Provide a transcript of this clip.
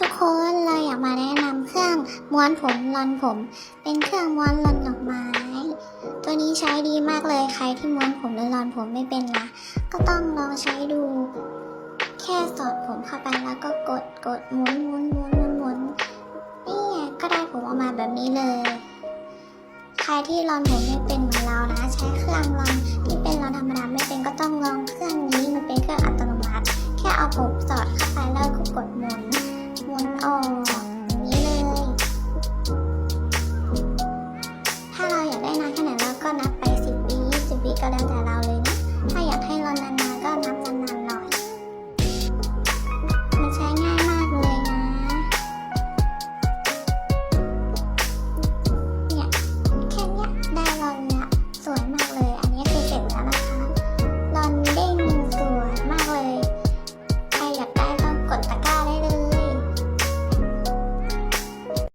ทุกคนเราอยากมาแนะนำเครื่องม้วนผมรอนผม เป็นเครื่องม้วนรอนดอกไม้ ตัวนี้ใช้ดีมากเลยใครที่ม้วนผมหรือรอนผมไม่เป็นนะก็ต้องลองใช้ดู แค่สอดผมเข้าไปแล้วก็กดกดหมุนหมุนหมุนหมุนหมุนนี่ก็ได้ผมออกมาแบบนี้เลย ใครที่รอนผมไม่เป็นเหมือนเรานะ ใช้เครื่องรอนที่เป็นรอนธรรมดาไม่เป็นก็ต้องลองเครื่องนี้มันเป็นเครื่องอัตโนมัติ แค่เอาผมสอด